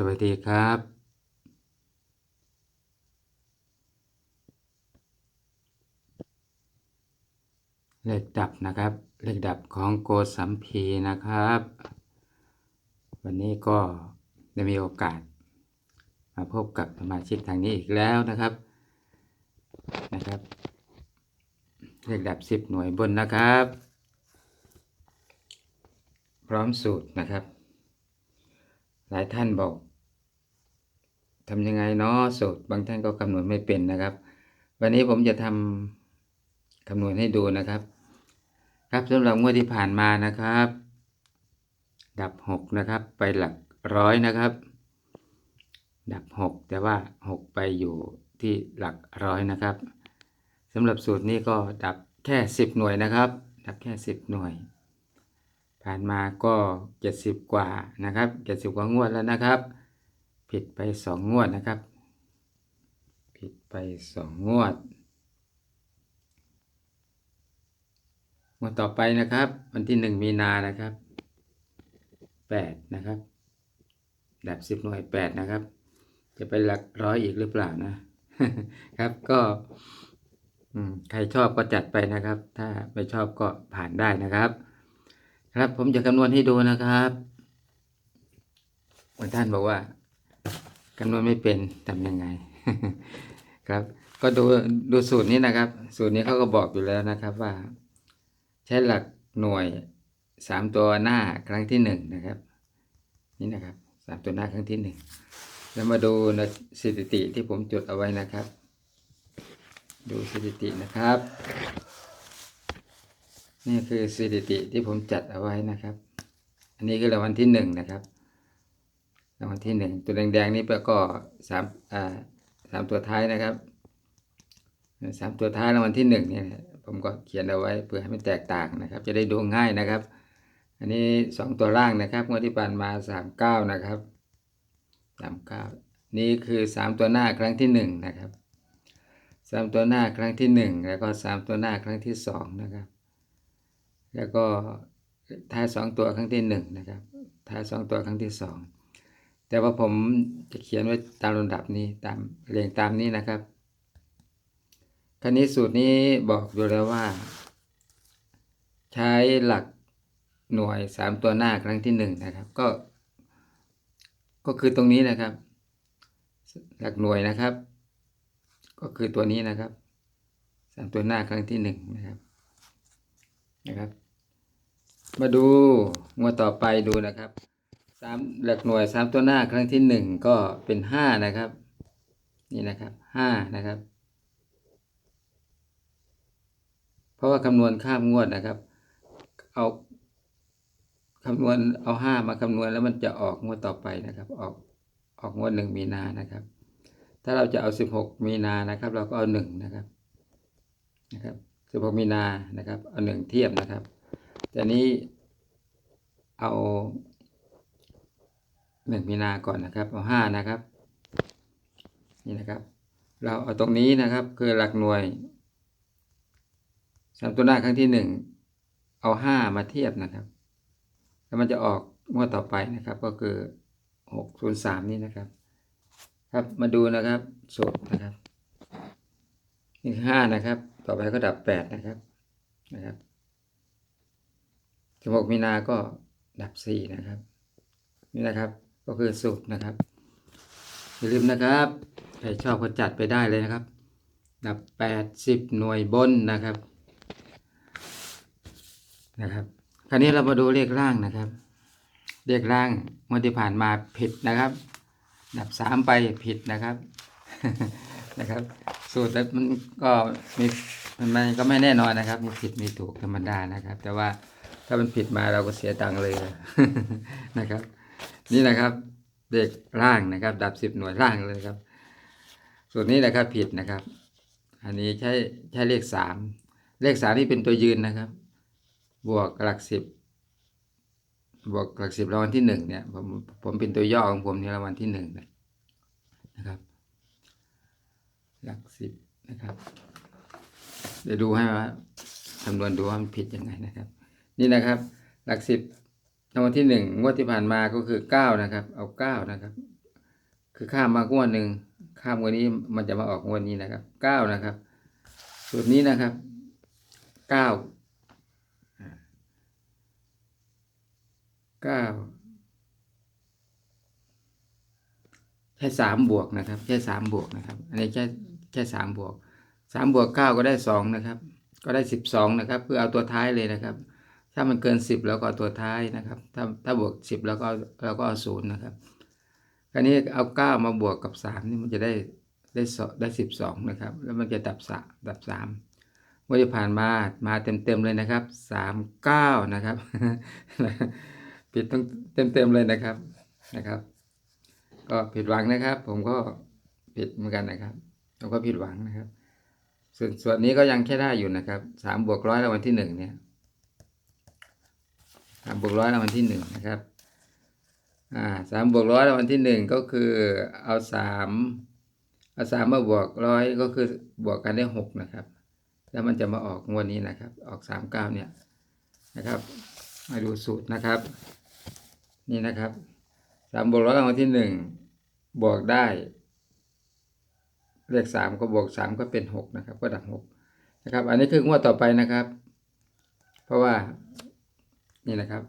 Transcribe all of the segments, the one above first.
สวัสดีครับ เลขดับนะครับ เลขดับของโกสัมพีนะครับ วันนี้ก็ได้มีโอกาส มาพบกับสมาชิกทางนี้อีกแล้วนะครับ นะครับ เลขดับสิบหน่วยบนนะครับ พร้อมสูตรนะครับหลายท่านบอก ทำยังไงเนาะสูตรบางท่านก็คำนวณไม่เป็นนะครับ วันนี้ผมจะทำคำนวณให้ดูนะครับ ครับสำหรับงวดที่ผ่านมานะครับ ดับหกนะครับ ไปหลักร้อยนะครับ ดับหกแต่ว่าหกไปอยู่ที่หลักร้อยนะครับสำหรับสูตรนี้ก็ดับแค่สิบหน่วยนะครับ ดับแค่สิบหน่วย ผ่านมาก็เจ็ดสิบกว่านะครับเจ็ดสิบกว่างวดแล้วนะครับ ผิดไปสองงวดนะครับ ผิดไปสองงวด งวดต่อไปนะครับ วันที่หนึ่งมีนานะครับแปดนะครับดับสิบหน่วยแปดนะครับ จะไปหลักร้อยอีกหรือเปล่านะ ครับก็ใครชอบก็จัดไปนะครับ ถ้าไม่ชอบก็ผ่านได้นะครับ ครับผมจะคำนวณให้ดูนะครับบางท่านบอกว่า คำนวณไม่เป็นทำยังไง ครับ ก็ดูดูสูตรนี้นะครับ สูตรนี้เขาก็บอกอยู่แล้วนะครับว่า ใช้หลักหน่วยสามตัวหน้าครั้งที่หนึ่งนะครับ นี่นะครับสามตัวหน้าครั้งที่หนึ่งแล้วมาดูนะสถิติที่ผมจดเอาไว้นะครับ ดูสถิตินะครับ นี่คือสถิติที่ผมจัดเอาไว้นะครับ อันนี้คือรางวัลที่หนึ่งนะครับ รางวัลที่หนึ่งตัวแดงๆนี่ก็สามอ่าสามตัวท้ายนะครับสามตัวท้ายรางวัลที่หนึ่งเนี่ยผมก็เขียนเอาไว้เพื่อให้มันแตกต่างนะครับ จะได้ดูง่ายนะครับ อันนี้สองตัวล่างนะครับงวดที่ผ่านมาสามเก้านะครับสามเก้านี่คือสามตัวหน้าครั้งที่หนึ่งนะครับสามตัวหน้าครั้งที่หนึ่งแล้วก็สามตัวหน้าครั้งที่สองนะครับ แล้วก็ท้ายสองตัวครั้งที่หนึ่งนะครับท้ายสองตัวครั้งที่สอง แต่ว่าผมจะเขียนไว้ตามลำดับนี้ตามเรียงตามนี้นะครับคราวนี้สูตรนี้บอกอยู่แล้วว่า ใช้หลักหน่วยสามตัวหน้าครั้งที่หนึ่งนะครับ ก็ ก็คือตรงนี้นะครับ หลักหน่วยนะครับ ก็คือตัวนี้นะครับสามตัวหน้าครั้งที่หนึ่งนะครับนะครับ มาดูงวดต่อไปดูนะครับ สามหลักหน่วยสามตัวหน้าครั้งที่หนึ่งก็เป็นห้านะครับ นี่นะครับห้านะครับ เพราะว่าคำนวณข้ามงวดนะครับ เอาคำนวณเอาห้ามาคำนวณแล้วมันจะออกงวดต่อไปนะครับ ออกออกงวดหนึ่งมีนานะครับ ถ้าเราจะเอาสิบหกมีนานะครับ เราก็เอาหนึ่งนะครับนะครับสิบหกมีนานะครับ เอาหนึ่งเทียบนะครับแต่นี้เอา หนึ่งมีนาก่อนนะครับ เอาห้านะครับ นี่นะครับ เราเอาตรงนี้นะครับคือหลักหน่วยสามตัวหน้าครั้งที่หนึ่งเอาห้ามาเทียบนะครับ แล้วมันจะออกงวดต่อไปนะครับ ก็คือหกศูนย์สามนี่นะครับ ครับมาดูนะครับสูตรนะครับนี่ห้านะครับ ต่อไปก็ดับแปดนะครับนะครับสิบหกมีนาก็ดับสี่นะครับ นี่นะครับ ก็คือสูตรนะครับ อย่าลืมนะครับ ใครชอบก็จัดไปได้เลยนะครับ ดับแปดสิบหน่วยบนนะครับ นะครับ คราวนี้เรามาดูเลขล่างนะครับ เลขล่างงวดที่ผ่านมาผิดนะครับ ดับสามไปผิดนะครับ นะครับ สูตรแล้วมันก็มีมันมันก็ไม่แน่นอนนะครับ มีผิดมีถูกธรรมดานะครับ แต่ว่าถ้ามันผิดมาเราก็เสียตังค์เลยนะครับ นี่นะครับเด็กล่างนะครับ ดับสิบหน่วยล่างเลยครับสูตรนี้นะครับผิดนะครับ อันนี้ใช้ใช้เลขสามเลขสามนี่เป็นตัวยืนนะครับ บวกหลักสิบบวกหลักสิบรางวัลที่หนึ่งเนี่ยผมผมเป็นตัวย่อของผมในรางวัลที่หนึ่งนะครับ หลักสิบนะครับเดี๋ยวดูให้ว่าคำนวณดูว่ามันผิดยังไงนะครับ นี่นะครับ หลักสิบางวัลที่หนึ่งงวดที่ผ่านมาก็คือเก้านะครับ เอาเก้านะครับ คือข้ามมางวดหนึ่งข้ามงวดนี้มันจะมาออกงวดนี้นะครับเก้านะครับสูตรนี้นะครับเก้าเก้าใช่สามบวกนะครับใช่สามบวกนะครับ อันนี้ใช่ใช่สามบวกสามบวกเก้าก็ได้สองนะครับ ก็ได้สิบสองนะครับเพื่อเอาตัวท้ายเลยนะครับ ถ้ามันเกินสิบแล้วก็เอาตัวท้ายนะครับ ถ้าถ้าบวกสิบแล้วก็เอาก็เอาศูนย์นะครับคราวนี้เอาเก้ามาบวกกับสามนี่มันจะได้ได้สได้สิบสองนะครับ แล้วมันจะดับสามดับสามเมื่อที่ผ่านมามาเต็มเต็มๆเลยนะครับสามเก้านะครับผิดต้องเต็มเต็มๆเลยนะครับนะครับ ก็ผิดหวังนะครับ ผมก็ผิดเหมือนกันนะครับผมก็ผิดหวังนะครับ ส่วนส่วนนี้ก็ยังแค่ได้อยู่นะครับสามบวกร้อยรางวัลที่หนึ่งเนี่ยามบวกร้อยรางวัลที่หนึ่งนะครับอ่าสามบวกร้อยรางวัลที่หนึ่งก็คือเอาสามเอาสามมาบวกร้อยก็คือบวกกันได้หกนะครับ แล้วมันจะมาออกงวดนี้นะครับ ออกสามเก้าเนี่ยนะครับ มาดูสูตรนะครับ นี่นะครับสามบวกร้อยรางวัลที่หนึ่งบวกได้ เลขสามก็บวกสามก็เป็นหกนะครับ ก็ดับหกนะครับ อันนี้คืองวดต่อไปนะครับ เพราะว่า นี่นะครับ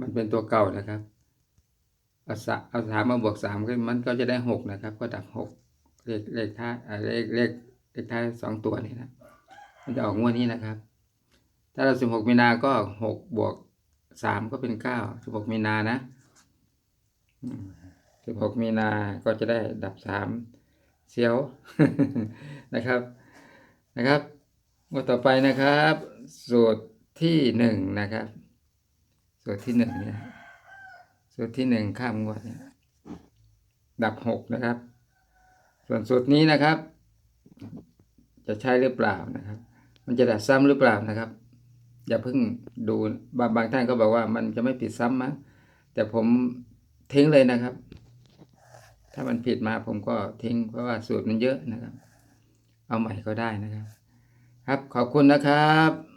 มันเป็นตัวเก่านะครับเอาสเอาสามมาบวกสามก็มันก็จะได้หกนะครับ ก็ดับหกเลขเลขท้ายอ่าเลขเลขเลขท้ายสองตัวนี่นะมันจะออกงวดนี้นะครับ ถ้าเราสิบหกมีนาก็หกบวกสามก็เป็นเก้าสิบหกมีนานะสิบหกมีนาก็จะได้ดับสามเซียวนะครับนะครับงวดต่อไปนะครับ สูตร ที่หนึ่งนะครับ สูตรที่หนึ่งเนี่ยสูตรที่หนึ่งข้ามงวดเนี่ยดับหกนะครับ ส่วนสูตรนี้นะครับ จะใช่หรือเปล่านะครับ มันจะดับซ้ำหรือเปล่านะครับ อย่าเพิ่งดูบางบางท่านก็บอกว่ามันจะไม่ผิดซ้ำมั้งแต่ผมทิ้งเลยนะครับ ถ้ามันผิดมาผมก็ทิ้งเพราะว่าสูตรมันเยอะนะครับ เอาใหม่ก็ได้นะครับ ครับขอบคุณนะครับ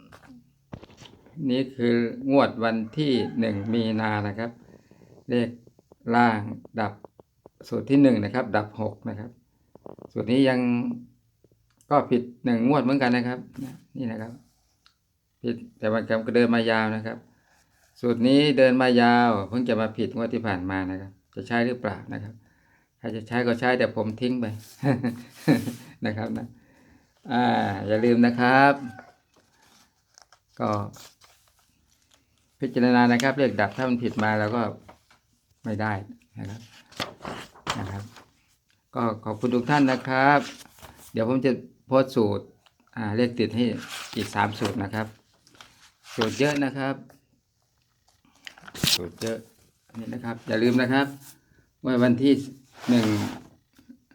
นี่คืองวดวันที่หนึ่งมีนานะครับ เลขล่างดับสูตรที่หนึ่งนะครับ ดับหกนะครับสูตรนี้ยังก็ผิดหนึ่งงวดเหมือนกันนะครับ นี่นะครับ ผิดแต่มันก็เดินมายาวนะครับ สูตรนี้เดินมายาวเพิ่งจะมาผิดงวดที่ผ่านมานะครับ จะใช่หรือเปล่านะครับใครจะใช้ก็ใช้แต่ผมทิ้งไปนะครับนะอ่าอย่าลืมนะครับ ก็ พิจารณานะครับ เลขดับถ้ามันผิดมาแล้วก็ไม่ได้นะครับนะครับ ก็ขอบคุณทุกท่านนะครับ เดี๋ยวผมจะโพสสูตรอ่าเลขติดให้อีกสามสูตรนะครับ สูตรเยอะนะครับ สูตรเยอะนี่นะครับ อย่าลืมนะครับว่าวันที่หนึ่ง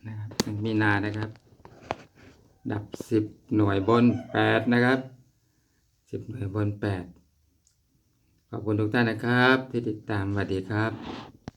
นะครับหนึ่งมีนานะครับ ดับสิบหน่วยบนแปดนะครับสิบหน่วยบนแปด ขอบคุณทุกท่านนะครับ ที่ติดตามสวัสดีครับ